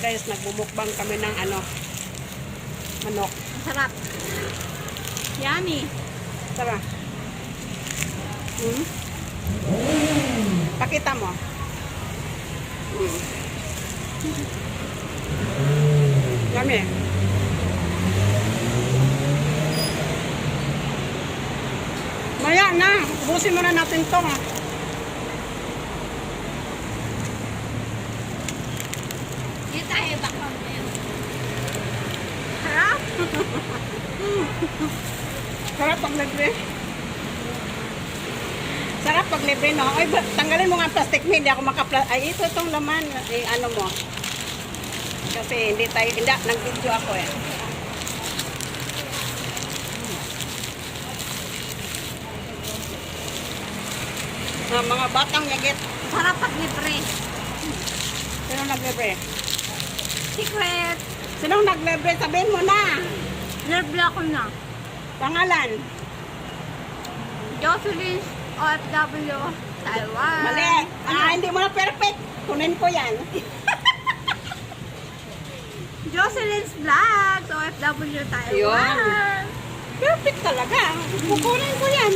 Guys, nagbumukbang kami ng ano, manok. Masarap. Yummy. Tara. Hmm? Pakita mo. Hmm. Yummy. Maya na. Ubusin muna natin to. ah. Hindi tayo baka Sarap. Pag libre. Sarap pag libre, no? Ay, tanggalin mo nga plastic mo. Hindi ako makapla... Ay, ito itong laman. Eh, ano mo? Kasi hindi tayo... Hindi, nag-video ako eh. Ah, mga batang yagit. Sarap pag libre. Sino naglibre? Secret. Sino naglibre? Sabihin mo na. Libre ako na. Pangalan. Jocelyn OFW Taiwan. Mali. Ah, hindi mo na perfect. Kunin ko yan. Jocelyn's Vlogs OFW Taiwan. Yun. Perfect talaga. Kukunin ko yan.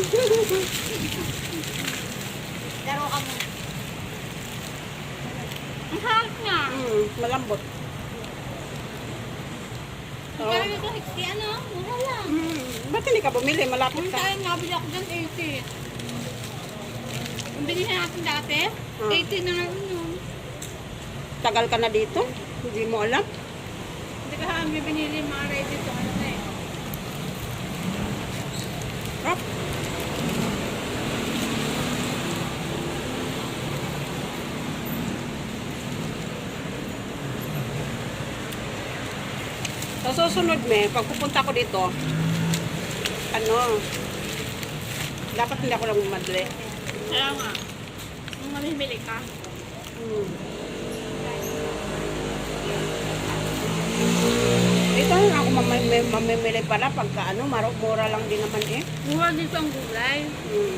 Laro ka mo. Ang sarap niya. mm, malambot. So, Pero ito 60 ano? Mura lang. mm, ba't hindi ka bumili? Malapit Kung ka. tayo nabili ako dyan 80. Yung binili natin dati, Ah. 80 na lang yun. Tagal ka na dito? Hindi mo alam? Hindi ka kami binili yung mga ready to ano na eh. Sarap. Sa susunod, me, pag pupunta ko dito, ano, dapat hindi ako lang madali. Kaya nga, kung mamimili ka, Hmm. Dito na ako mamimili, pala pagka ano, mura lang din naman eh. mura dito ang gulay. Hmm.